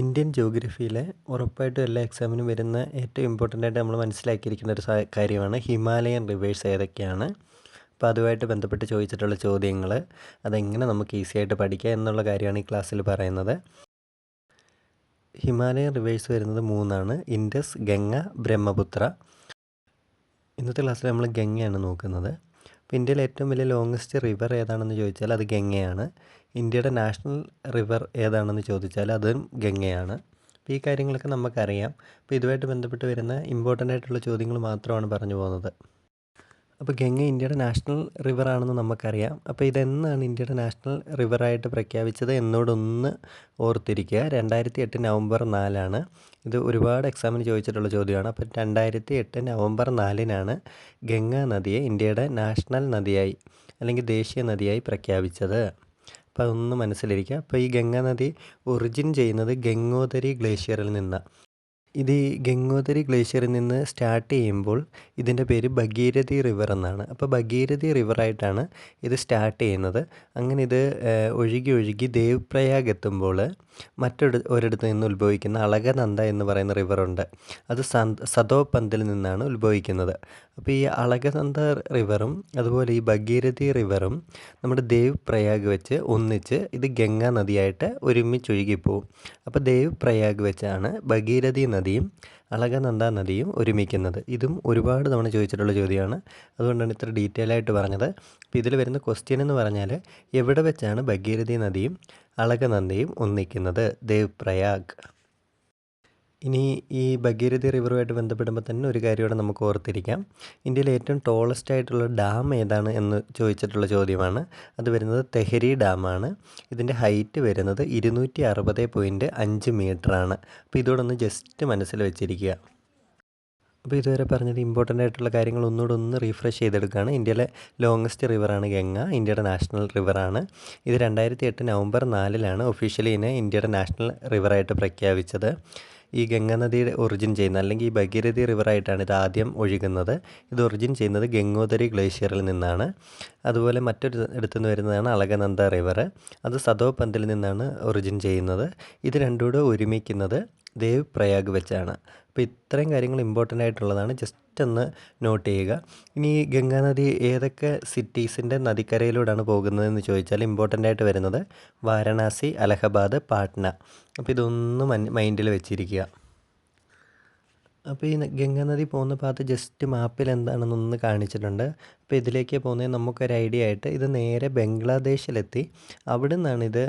Indian ജോഗ്രഫിയിലെ ഉറപ്പായിട്ടും എല്ലാ എക്സാമിനും വരുന്ന ഏറ്റവും ഇമ്പോർട്ടന്റ് ആയിട്ട് നമ്മൾ മനസ്സിലാക്കിയിരിക്കുന്ന ഒരു കാര്യമാണ് ഹിമാലയൻ റിവേഴ്സ് ഏതൊക്കെയാണ്? അപ്പോൾ അതുമായിട്ട് ബന്ധപ്പെട്ട് ചോദിച്ചിട്ടുള്ള ചോദ്യങ്ങൾ. അതെങ്ങനെ നമുക്ക് ഈസി ആയിട്ട് പഠിക്കാം എന്നുള്ള കാര്യമാണ് ഈ ക്ലാസ്സിൽ പറയുന്നത്. ഹിമാലയൻ റിവേഴ്സ് വരുന്നത് മൂന്നാണ്. ഇൻഡസ് ഗംഗ ബ്രഹ്മപുത്ര ഇന്നത്തെ ക്ലാസ്സിൽ നമ്മൾ ഗംഗയാണ് നോക്കുന്നത്. അപ്പോൾ ഇന്ത്യയിലെ ഏറ്റവും വലിയ ലോങ്സ്റ്റ് റിവർ ഏതാണെന്ന് ചോദിച്ചാൽ അത് ഗംഗയാണ്. ഇന്ത്യയുടെ നാഷണൽ റിവർ ഏതാണെന്ന് ചോദിച്ചാൽ അതും ഗംഗയാണ്. അപ്പോൾ ഈ കാര്യങ്ങളൊക്കെ നമുക്കറിയാം. അപ്പോൾ ഇതുമായിട്ട് ബന്ധപ്പെട്ട് വരുന്ന ഇമ്പോർട്ടന്റ് ആയിട്ടുള്ള ചോദ്യങ്ങൾ മാത്രമാണ് പറഞ്ഞു പോകുന്നത്. അപ്പോൾ ഗംഗ ഇന്ത്യയുടെ നാഷണൽ റിവർ ആണെന്ന് നമുക്കറിയാം. അപ്പോൾ ഇതെന്നാണ് ഇന്ത്യയുടെ നാഷണൽ റിവറായിട്ട് പ്രഖ്യാപിച്ചത് എന്നോടൊന്ന് ഓർത്തിരിക്കുക. രണ്ടായിരത്തി എട്ട് നവംബർ നാലാണ്. ഇത് ഒരുപാട് എക്സാമിന് ചോദിച്ചിട്ടുള്ള ചോദ്യമാണ്. അപ്പോൾ രണ്ടായിരത്തി എട്ട് നവംബർ നാലിനാണ് ഗംഗാ നദിയെ ഇന്ത്യയുടെ നാഷണൽ നദിയായി അല്ലെങ്കിൽ ദേശീയ നദിയായി പ്രഖ്യാപിച്ചത്. അപ്പോൾ അതൊന്ന് മനസ്സിലിരിക്കുക. അപ്പോൾ ഈ ഗംഗാനദി ഒറിജിൻ ചെയ്യുന്നത് ഗംഗോദരി ഗ്ലേഷ്യറിൽ നിന്നാണ് ഇത് ഈ ഗംഗോദരി ഗ്ലേഷ്യറിൽ നിന്ന് സ്റ്റാർട്ട് ചെയ്യുമ്പോൾ ഇതിന്റെ പേര് ഭഗീരഥി റിവർ എന്നാണ്. അപ്പോൾ ഭഗീരഥി റിവറായിട്ടാണ് ഇത് സ്റ്റാർട്ട് ചെയ്യുന്നത്. അങ്ങനെ ഇത് ഒഴുകി ഒഴുകി ദേവ് പ്രയാഗ് എത്തുമ്പോൾ മറ്റൊരു ഒരിടത്ത് നിന്ന് ഉത്ഭവിക്കുന്ന അളകനന്ദ എന്ന് പറയുന്ന റിവറുണ്ട് അത് സതോപന്തിൽ നിന്നാണ് ഉത്ഭവിക്കുന്നത്. അപ്പോൾ ഈ അളകനന്ദ റിവറും അതുപോലെ ഈ ഭഗീരഥി റിവറും നമ്മുടെ ദേവ് പ്രയാഗ് വെച്ച് ഒന്നിച്ച് ഇത് ഗംഗാ നദിയായിട്ട് ഒരുമിച്ച് ഒഴുകിപ്പോവും അപ്പോൾ ദേവ് പ്രയാഗ് വെച്ചാണ് ഭഗീരഥി നദിയും അളകനന്ദ നദിയും ഒരുമിക്കുന്നത്. ഇതും ഒരുപാട് തവണ ചോദിച്ചിട്ടുള്ള ചോദ്യമാണ്. അതുകൊണ്ടാണ് ഇത്ര ഡീറ്റെയിൽ ആയിട്ട് പറഞ്ഞത്. അപ്പോൾ ഇതിൽ വരുന്ന ക്വസ്റ്റ്യൻ എന്ന് പറഞ്ഞാൽ എവിടെ വെച്ചാണ് ഭഗീരഥി നദിയും അളകനന്ദയും ഒന്നിക്കുന്നത്? ദേവ് പ്രയാഗ്. ഇനി ഈ ഭഗീരഥി റിവറുമായിട്ട് ബന്ധപ്പെടുമ്പോൾ തന്നെ ഒരു കാര്യമാണ് നമുക്ക് ഓർത്തിരിക്കാം. ഇന്ത്യയിലെ ഏറ്റവും ടോളസ്റ്റ് ആയിട്ടുള്ള ഡാം ഏതാണ് എന്ന് ചോദിച്ചിട്ടുള്ള ചോദ്യമാണ്. അത് വരുന്നത് തെഹരി ഡാമാണ് ഇതിന്റെ ഹൈറ്റ് വരുന്നത് ഇരുന്നൂറ്റി അറുപത് പോയിന്റ് അഞ്ച് മീറ്ററാണ് അപ്പോൾ ഇതോടൊന്ന് ജസ്റ്റ് മനസ്സിൽ വെച്ചിരിക്കുക. അപ്പോൾ ഇതുവരെ പറഞ്ഞത് ഇമ്പോർട്ടന്റ് ആയിട്ടുള്ള കാര്യങ്ങൾ ഒന്നുകൂടെ ഒന്ന് റീഫ്രഷ് ചെയ്തെടുക്കുകയാണ്. ഇന്ത്യയിലെ ലോങ്ങസ്റ്റ് റിവറാണ് ഗംഗ ഇന്ത്യയുടെ നാഷണൽ റിവറാണ് ഇത് രണ്ടായിരത്തി എട്ട് നവംബർ നാലിലാണ് ഒഫീഷ്യലി ഇന്ത്യയുടെ നാഷണൽ റിവറായിട്ട് പ്രഖ്യാപിച്ചത്. ഈ ഗംഗാനദിയുടെ ഒറിജിൻ ചെയ്യുന്നത് അല്ലെങ്കിൽ ഈ ഭഗീരഥി റിവറായിട്ടാണ് ഇത് ആദ്യം ഒഴുകുന്നത്. ഇത് ഒറിജിൻ ചെയ്യുന്നത് ഗംഗോദരി ഗ്ലേഷ്യറിൽ നിന്നാണ്. അതുപോലെ മറ്റൊരു ഇടത്തു നിന്ന് വരുന്നതാണ് അളകനന്ദ റിവർ അത് സതോപന്തിൽ നിന്നാണ് ഒറിജിൻ ചെയ്യുന്നത്. ഇത് രണ്ടും കൂടെ ഒരുമിക്കുന്നത്. ദേവ് പ്രയാഗ് വെച്ചാണ്. അപ്പോൾ ഇത്രയും കാര്യങ്ങൾ ഇമ്പോർട്ടന്റ് ആയിട്ടുള്ളതാണ്. ജസ്റ്റ് ഒന്ന് നോട്ട് ചെയ്യുക. ഇനി ഗംഗാ നദി ഏതൊക്കെ സിറ്റീസിന്റെ നദിക്കരയിലൂടെയാണ് പോകുന്നതെന്ന് ചോദിച്ചാൽ ഇമ്പോർട്ടന്റ് ആയിട്ട് വരുന്നത് വാരണാസി അലഹബാദ് പാട്ന. അപ്പോൾ ഇതൊന്നും മൈൻഡിൽ വെച്ചിരിക്കുക. അപ്പോൾ ഈ ന- ഗംഗാനദി പോകുന്ന ഭാഗത്ത് ജസ്റ്റ് മാപ്പിൽ എന്താണെന്നൊന്ന് കാണിച്ചിട്ടുണ്ട്. അപ്പോൾ ഇതിലേക്ക് പോകുന്നത് നമുക്കൊരു ഐഡിയ ആയിട്ട് ഇത് നേരെ ബംഗ്ലാദേശിലെത്തി. അവിടെ നിന്നാണ് ഇത്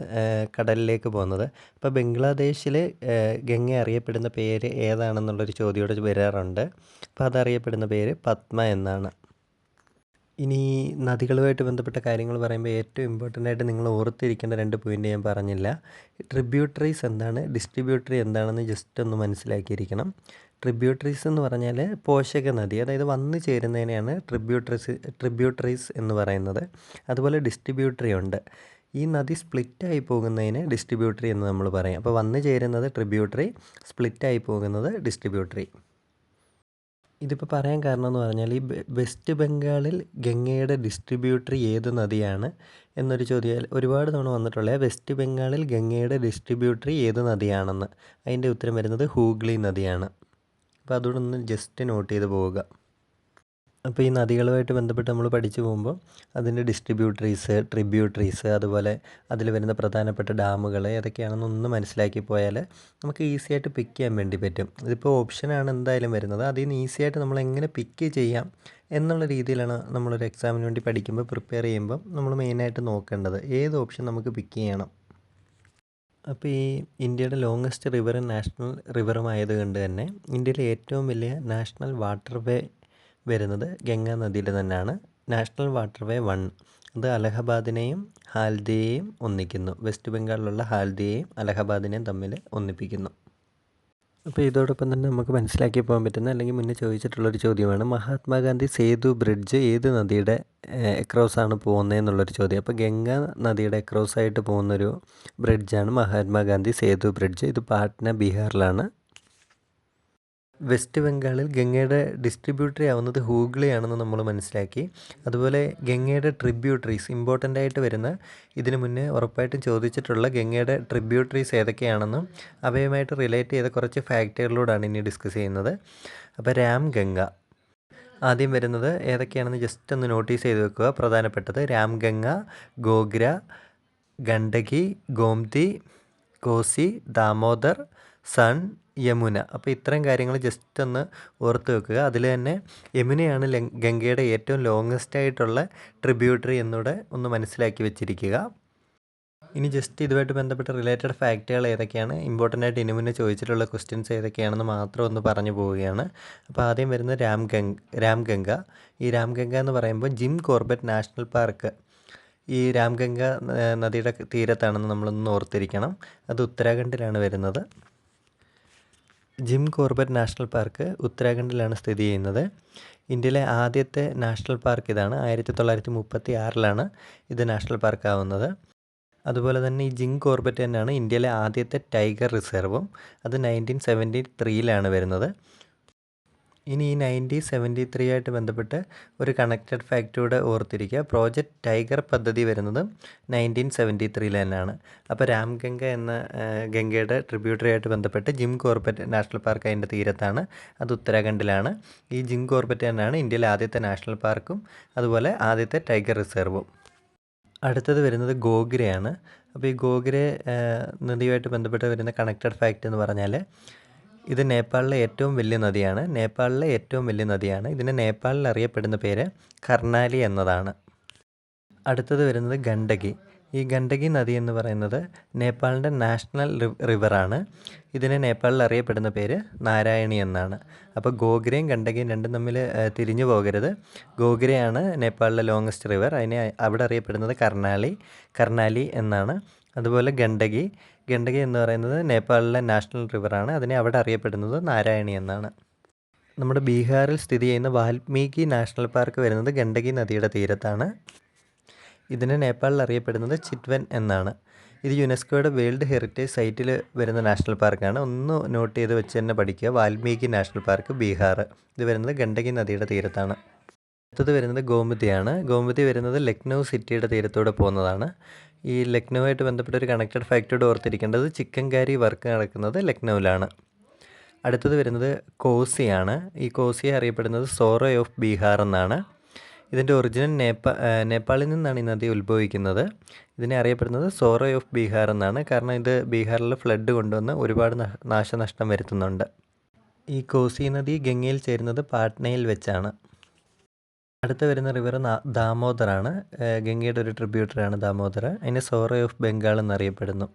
കടലിലേക്ക് പോകുന്നത്. അപ്പോൾ ബംഗ്ലാദേശിൽ ഗംഗ അറിയപ്പെടുന്ന പേര് ഏതാണെന്നുള്ളൊരു ചോദ്യോട് വരാറുണ്ട്. അപ്പോൾ അതറിയപ്പെടുന്ന പേര് പത്മ എന്നാണ്. ഇനി നദികളുമായിട്ട് ബന്ധപ്പെട്ട കാര്യങ്ങൾ പറയുമ്പോൾ ഏറ്റവും ഇമ്പോർട്ടന്റ് ആയിട്ട് നിങ്ങൾ ഓർത്തിരിക്കേണ്ട രണ്ട് പോയിന്റ് ഞാൻ പറഞ്ഞില്ല. ട്രിബ്യൂട്ടറീസ് എന്താണ് ഡിസ്ട്രിബ്യൂട്ടറി എന്താണെന്ന് ജസ്റ്റ് ഒന്ന് മനസ്സിലാക്കിയിരിക്കണം. ട്രിബ്യൂട്ടറീസ് എന്ന് പറഞ്ഞാൽ പോഷക നദി അതായത് വന്നു ചേരുന്നതിനെയാണ് ട്രിബ്യൂട്ടറീസ് ട്രിബ്യൂട്ടറീസ് എന്ന് പറയുന്നത്. അതുപോലെ ഡിസ്ട്രിബ്യൂട്ടറി ഉണ്ട്. ഈ നദി സ്പ്ലിറ്റായി പോകുന്നതിന് ഡിസ്ട്രിബ്യൂട്ടറി എന്ന് നമ്മൾ പറയും. അപ്പോൾ വന്നു ചേരുന്നത് ട്രിബ്യൂട്ടറി സ്പ്ലിറ്റായി പോകുന്നത് ഡിസ്ട്രിബ്യൂട്ടറി ഇതിപ്പോൾ പറയാൻ കാരണം എന്ന് പറഞ്ഞാൽ ഈ വെസ്റ്റ് ബംഗാളിൽ ഗംഗയുടെ ഡിസ്ട്രിബ്യൂട്ടറി ഏത് നദിയാണ് എന്നൊരു ചോദ്യം. ഒരുപാട് തവണ വന്നിട്ടുള്ള വെസ്റ്റ് ബംഗാളിൽ ഗംഗയുടെ ഡിസ്ട്രിബ്യൂട്ടറി ഏത് നദിയാണെന്ന്. അതിന്റെ ഉത്തരം വരുന്നത് ഹൂഗ്ലി നദിയാണ്. അപ്പോൾ അതുകൂടെ ഒന്ന് ജസ്റ്റ് നോട്ട് ചെയ്ത് പോവുക. അപ്പോൾ ഈ നദികളുമായിട്ട് ബന്ധപ്പെട്ട് നമ്മൾ പഠിച്ചു പോകുമ്പോൾ അതിന്റെ ഡിസ്ട്രിബ്യൂട്ടറീസ് ട്രിബ്യൂട്ടറീസ് അതുപോലെ അതിൽ വരുന്ന പ്രധാനപ്പെട്ട ഡാമുകൾ ഏതൊക്കെയാണെന്ന് ഒന്ന് മനസ്സിലാക്കി പോയാൽ നമുക്ക് ഈസി ആയിട്ട് പിക്ക് ചെയ്യാൻ വേണ്ടി പറ്റും. ഇതിപ്പോൾ ഓപ്ഷനാണ് എന്തായാലും വരുന്നത്. അതിൽ നിന്ന് ഈസി ആയിട്ട് നമ്മൾ എങ്ങനെ പിക്ക് ചെയ്യാം എന്നുള്ള രീതിയിലാണ് നമ്മളൊരു എക്സാമിന് വേണ്ടി പഠിക്കുമ്പോൾ പ്രിപ്പയർ ചെയ്യുമ്പോൾ നമ്മൾ മെയിനായിട്ട് നോക്കേണ്ടത്. ഏത് ഓപ്ഷൻ നമുക്ക് പിക്ക് ചെയ്യണം? അപ്പോൾ ഈ ഇന്ത്യയുടെ ലോങ്ങസ്റ്റ് റിവർ നാഷണൽ റിവറും ആയതുകൊണ്ട് തന്നെ ഇന്ത്യയിലെ ഏറ്റവും വലിയ നാഷണൽ വാട്ടർ വേ വരുന്നത് ഗംഗാ നദിയിൽ തന്നെയാണ്. നാഷണൽ വാട്ടർ വേ വൺ അത് അലഹബാദിനെയും ഹാൽദിയെയും ഒന്നിക്കുന്നു. വെസ്റ്റ് ബംഗാളിലുള്ള ഹാൽദിയെയും അലഹബാദിനെയും തമ്മിൽ ഒന്നിപ്പിക്കുന്നു. അപ്പോൾ ഇതോടൊപ്പം തന്നെ നമുക്ക് മനസ്സിലാക്കി പോകാൻ പറ്റുന്ന അല്ലെങ്കിൽ മുന്നേ ചോദിച്ചിട്ടുള്ളൊരു ചോദ്യമാണ്. മഹാത്മാഗാന്ധി സേതു ബ്രിഡ്ജ് ഏത് നദിയുടെ എക്രോസാണ് പോകുന്നത് എന്നുള്ളൊരു ചോദ്യം. അപ്പോൾ ഗംഗ നദിയുടെ എക്രോസായിട്ട് പോകുന്നൊരു ബ്രിഡ്ജാണ് മഹാത്മാഗാന്ധി സേതു ബ്രിഡ്ജ്. ഇത് പാട്ന ബീഹാറിലാണ്. വെസ്റ്റ് ബംഗാളിൽ ഗംഗയുടെ ഡിസ്ട്രിബ്യൂട്ടറി ആവുന്നത് ഹൂഗ്ലി ആണെന്ന് നമ്മൾ മനസ്സിലാക്കി. അതുപോലെ ഗംഗയുടെ ട്രിബ്യൂട്ടറീസ് ഇമ്പോർട്ടന്റ് ആയിട്ട് വരുന്ന ഇതിനു മുന്നേ ഉറപ്പായിട്ടും ചോദിച്ചിട്ടുള്ള ഗംഗയുടെ ട്രിബ്യൂട്ടറീസ് ഏതൊക്കെയാണെന്നും അവയുമായിട്ട് റിലേറ്റ് ചെയ്ത കുറച്ച് ഫാക്ടറികളോടാണ് ഇനി ഡിസ്കസ് ചെയ്യുന്നത്. അപ്പോൾ രാം ഗംഗ. ആദ്യം വരുന്നത് ഏതൊക്കെയാണെന്ന് ജസ്റ്റ് ഒന്ന് നോട്ടീസ് ചെയ്ത് വെക്കുക. പ്രധാനപ്പെട്ടത് രാം ഗംഗ ഗോഗ്ര ഗണ്ഡകി ഗോംതി കോസി ദാമോദർ സൺ യമുന. അപ്പോൾ ഇത്രയും കാര്യങ്ങൾ ജസ്റ്റ് ഒന്ന് ഓർത്ത് വെക്കുക. അതിൽ തന്നെ യമുനയാണ് ഗംഗയുടെ ഏറ്റവും ലോങ്ങസ്റ്റ് ആയിട്ടുള്ള ട്രിബ്യൂട്ടറി എന്നൂടെ ഒന്ന് മനസ്സിലാക്കി വെച്ചിരിക്കുക. ഇനി ജസ്റ്റ് ഇതുമായിട്ട് ബന്ധപ്പെട്ട റിലേറ്റഡ് ഫാക്റ്റുകൾ ഏതൊക്കെയാണ്? ഇമ്പോർട്ടന്റ് ആയിട്ട് ഇനി മുന്നേ ചോദിച്ചിട്ടുള്ള ക്വസ്റ്റ്യൻസ് ഏതൊക്കെയാണെന്ന് മാത്രം ഒന്ന് പറഞ്ഞു പോവുകയാണ്. അപ്പോൾ ആദ്യം വരുന്നത് രാംഗംഗ രാംഗംഗ ഈ രാംഗംഗ എന്ന് പറയുമ്പോൾ ജിം കോർബറ്റ് നാഷണൽ പാർക്ക്. ഈ രാംഗംഗ നദിയുടെ തീരത്താണെന്ന് നമ്മളൊന്ന് ഓർത്തിരിക്കണം. അത് ഉത്തരാഖണ്ഡിലാണ് വരുന്നത്. ജിം കോർബറ്റ് നാഷണൽ പാർക്ക് ഉത്തരാഖണ്ഡിലാണ് സ്ഥിതി ചെയ്യുന്നത്. ഇന്ത്യയിലെ ആദ്യത്തെ നാഷണൽ പാർക്ക് ഇതാണ്. ആയിരത്തി തൊള്ളായിരത്തി മുപ്പത്തി ആറിലാണ് ഇത് നാഷണൽ പാർക്ക് ആവുന്നത് അതുപോലെ തന്നെ ഈ ജിം കോർബറ്റ് തന്നെയാണ് ഇന്ത്യയിലെ ആദ്യത്തെ ടൈഗർ റിസർവും. അത് നയന്റീൻ സെവന്റി ത്രീയിലാണ് വരുന്നത്. ഇനി ഈ നയന്റീൻ സെവന്റി ത്രീ ആയിട്ട് ബന്ധപ്പെട്ട് ഒരു കണക്റ്റഡ് ഫാക്ടറിയുടെ ഓർത്തിരിക്കുക. പ്രോജക്റ്റ് ടൈഗർ പദ്ധതി വരുന്നത് നയന്റീൻ സെവന്റി ത്രീയിൽ തന്നെയാണ്. അപ്പോൾ രാംഗംഗ എന്ന ഗംഗയുടെ ട്രിബ്യൂട്ടറി ആയിട്ട് ബന്ധപ്പെട്ട് ജിം കോർബറ്റ് നാഷണൽ പാർക്ക് അതിന്റെ തീരത്താണ്. അത് ഉത്തരാഖണ്ഡിലാണ്. ഈ ജിം കോർബറ്റ് തന്നെയാണ് ഇന്ത്യയിലെ ആദ്യത്തെ നാഷണൽ പാർക്കും അതുപോലെ ആദ്യത്തെ ടൈഗർ റിസർവും. അടുത്തത് വരുന്നത് ഗോഗ്രയാണ്. അപ്പോൾ ഈ ഗോഗ്രെ നദിയുമായിട്ട് ബന്ധപ്പെട്ട് വരുന്ന കണക്റ്റഡ് ഫാക്റ്റ് എന്ന് പറഞ്ഞാൽ ഇത് നേപ്പാളിലെ ഏറ്റവും വലിയ നദിയാണ്. നേപ്പാളിലെ ഏറ്റവും വലിയ നദിയാണ്. ഇതിന് നേപ്പാളിൽ അറിയപ്പെടുന്ന പേര് കർണാലി എന്നതാണ്. അടുത്തത് വരുന്നത് ഗണ്ഡകി. ഈ ഗണ്ഡകി നദി എന്ന് പറയുന്നത് നേപ്പാളിന്റെ നാഷണൽ റിവറാണ്. ഇതിന് നേപ്പാളിൽ അറിയപ്പെടുന്ന പേര് നാരായണി എന്നാണ്. അപ്പോൾ ഗോഗ്രയും ഗണ്ഡകിയും രണ്ടും തമ്മിൽ തിരിഞ്ഞു പോകരുത്. ഗോഗ്രയാണ് നേപ്പാളിലെ ലോങ്സ്റ്റ് റിവർ. അതിനെ അവിടെ അറിയപ്പെടുന്നത് കർണാലി കർണാലി എന്നാണ്. അതുപോലെ ഗണ്ഡകി ഗണ്ഡകി എന്ന് പറയുന്നത് നേപ്പാളിലെ നാഷണൽ റിവറാണ്. അതിനെ അവിടെ അറിയപ്പെടുന്നത് നാരായണി എന്നാണ്. നമ്മുടെ ബീഹാറിൽ സ്ഥിതി ചെയ്യുന്ന വാൽമീകി നാഷണൽ പാർക്ക് വരുന്നത് ഗണ്ഡകി നദിയുടെ തീരത്താണ്. ഇതിനെ നേപ്പാളിൽ അറിയപ്പെടുന്നത് ചിറ്റ്വൻ എന്നാണ്. ഇത് യുനെസ്കോയുടെ വേൾഡ് ഹെറിറ്റേജ് സൈറ്റിൽ വരുന്ന നാഷണൽ പാർക്കാണ്. ഒന്ന് നോട്ട് ചെയ്ത് വെച്ച് തന്നെ പഠിക്കുക. Valmiki national park Bihar. ഇത് വരുന്നത് ഗണ്ഡകി നദിയുടെ തീരത്താണ്. അടുത്തത് വരുന്നത് ഗോമതിയാണ്. ഗോമതി വരുന്നത് ലക്നൗ സിറ്റിയുടെ തീരത്തൂടെ പോകുന്നതാണ്. ഈ ലക്നൗവായിട്ട് ബന്ധപ്പെട്ട ഒരു കണക്റ്റഡ് ഫാക്ടറിയോട് ഓർത്തിരിക്കേണ്ടത് ചിക്കൻ കാരി വർക്ക് നടക്കുന്നത് ലക്നൗവിലാണ്. അടുത്തത് വരുന്നത് കോസിയാണ്. ഈ കോസിയെ അറിയപ്പെടുന്നത് സോറോ ഓഫ് ബീഹാർ എന്നാണ്. ഇതിന്റെ ഒറിജിനൽ നേപ്പാ നേപ്പാളിൽ നിന്നാണ് ഈ നദി ഉത്ഭവിക്കുന്നത്. ഇതിനെ അറിയപ്പെടുന്നത് സോറോ ഓഫ് ബീഹാർ എന്നാണ്. കാരണം ഇത് ബീഹാറിൽ ഫ്ലഡ് കൊണ്ടുവന്ന് ഒരുപാട് നാശനഷ്ടം വരുത്തുന്നുണ്ട്. ഈ കോസി നദി ഗംഗയിൽ ചേരുന്നത് പാട്നയിൽ വെച്ചാണ്. അടുത്ത വരുന്ന റിവർ ദാമോദറാണ് ഗംഗയുടെ ഒരു ട്രിബ്യൂട്ടറാണ് ദാമോദർ അതിനെ സോറ ഓഫ് ബംഗാൾ എന്നറിയപ്പെടുന്നു.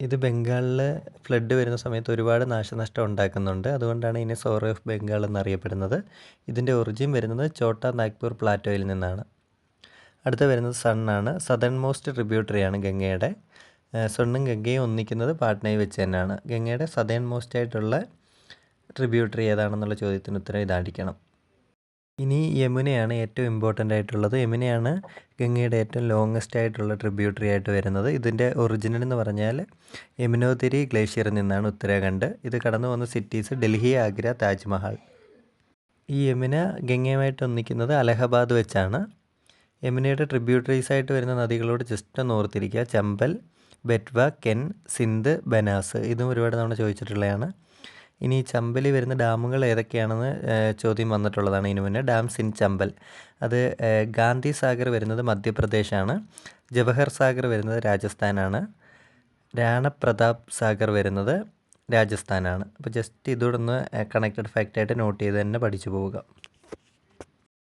ഇത് ബംഗാളിൽ ഫ്ലഡ് വരുന്ന സമയത്ത് ഒരുപാട് നാശനഷ്ടം ഉണ്ടാക്കുന്നുണ്ട്. അതുകൊണ്ടാണ് ഇതിനെ സോറ ഓഫ് ബംഗാൾ എന്നറിയപ്പെടുന്നത്. ഇതിന്റെ ഒറിജിൻ വരുന്നത് ചോട്ട നാഗ്പൂർ പ്ലാറ്റോയിൽ നിന്നാണ്. അടുത്ത വരുന്നത് സണ്ണാണ് സദൺ മോസ്റ്റ് ട്രിബ്യൂട്ടറിയാണ് ഗംഗയുടെ. സണ്ണും ഗംഗയും ഒന്നിക്കുന്നത് പാട്നയിൽ വെച്ച് തന്നെയാണ്. ഗംഗയുടെ സദൺ മോസ്റ്റ് ആയിട്ടുള്ള ട്രിബ്യൂട്ടറി ഏതാണെന്നുള്ള ചോദ്യത്തിന് ഉത്തരം ഇതായിരിക്കണം. ഇനി യമുനയാണ് ഏറ്റവും ഇമ്പോർട്ടന്റ് ആയിട്ടുള്ളത്. യമുനയാണ് ഗംഗയുടെ ഏറ്റവും ലോങ്ങസ്റ്റ് ആയിട്ടുള്ള ട്രിബ്യൂട്ടറി ആയിട്ട് വരുന്നത്. ഇതിന്റെ ഒറിജിനൽ എന്ന് പറഞ്ഞാൽ യമുനോതിരി ഗ്ലേഷ്യറിൽ നിന്നാണ് ഉത്തരാഖണ്ഡ്. ഇത് കടന്നു വന്ന സിറ്റീസ് ഡൽഹി ആഗ്ര താജ്മഹൽ. ഈ യമുന ഗംഗയുമായിട്ട് ഒന്നിക്കുന്നത് അലഹബാദ് വെച്ചാണ്. യമുനയുടെ ട്രിബ്യൂട്ടറീസ് ആയിട്ട് വരുന്ന നദികളോട് ജസ്റ്റ് ഒന്ന് ഓർത്തിരിക്കുക. ചമ്പൽ ബെറ്റ്വ കെൻ സിന്ധ് ബനാസ്. ഇതും ഒരുപാട് തവണ ചോദിച്ചിട്ടുള്ളതാണ്. ഇനി ഈ ചമ്പലി വരുന്ന ഡാമുകൾ ഏതൊക്കെയാണെന്ന് ചോദ്യം വന്നിട്ടുള്ളതാണ് ഇതിനു മുന്നേ. ഡാം സിൻ ചമ്പൽ അത് ഗാന്ധി സാഗർ വരുന്നത് മധ്യപ്രദേശാണ്. ജവഹർ സാഗർ വരുന്നത് രാജസ്ഥാനാണ്. രാണപ്രതാപ് സാഗർ വരുന്നത് രാജസ്ഥാനാണ്. അപ്പോൾ ജസ്റ്റ് ഇതോടൊന്ന് കണക്റ്റഡ് ഫാക്റ്റായിട്ട് നോട്ട് ചെയ്ത് തന്നെ പഠിച്ചു പോവുക.